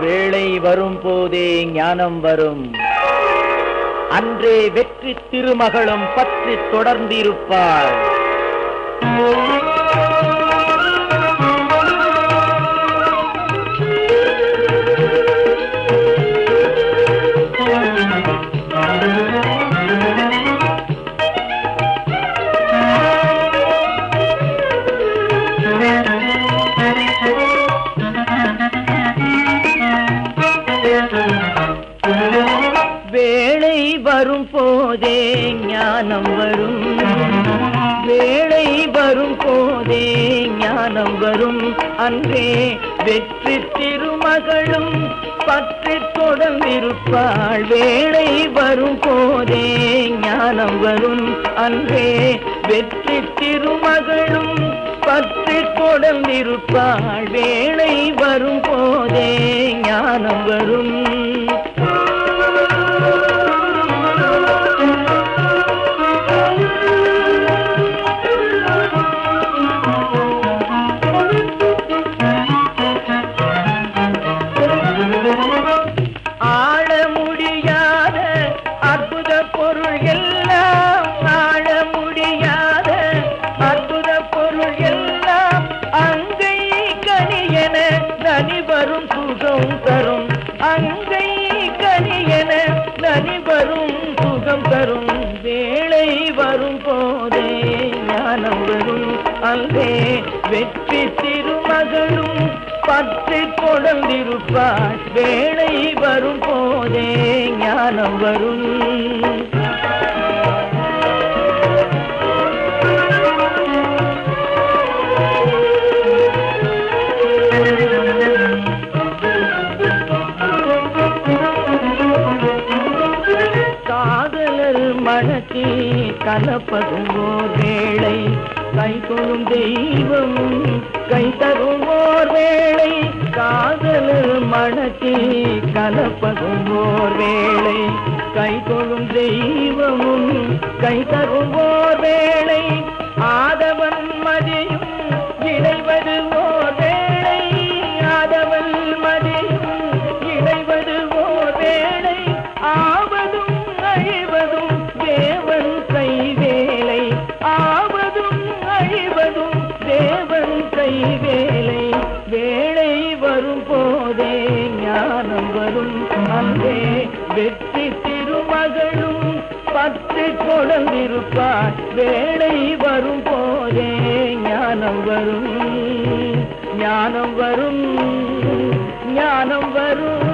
வேளை வரும் போதே ஞானம் வரும். அன்றே வெற்றி திருமகளும் பற்றி தொடர்ந்திருப்பாள். போதே ஞானம் வரும். வேளை வரும் போதே ஞானம் வரும். அன்றே வெற்றி திருமகளும் பற்றி தொடர்ந்திருப்பாள். வேளை வரும் போதே ஞானம் வரும். அன்றே வெற்றி திருமகளும் பற்றி தொடர்ந்திருப்பாள். வேளை வரும் போதே ஞானம் வரும். அங்கை கனியன நனி வரும் சுகம் தரும் வேளை வரும் போதே ஞானம் வரும் அங்கே. வெற்றி திருமகளும் பத்து கொடர்ந்திருப்பாள் வேளை வரும் போதே ஞானம் வரும். காதலர் கலப்பதும் ஓர் வேளை. கை தொழும் தெய்வம் கை தரும் ஓர் வேளை. காதல் மனத்தி கலப்பதும் ஓர் வேளை. கை தொழும் தெய்வமும் கை தரும் ஓர் வேளை. வேலை வேலை வேலை வரும் போதே ஞானம் வரும். அங்கே வெற்றி திருமகளும் பத்து கொடந்திருப்பார் வேலை வரும் போதே ஞானம் வரும். ஞானம் வரும் ஞானம் வரும்.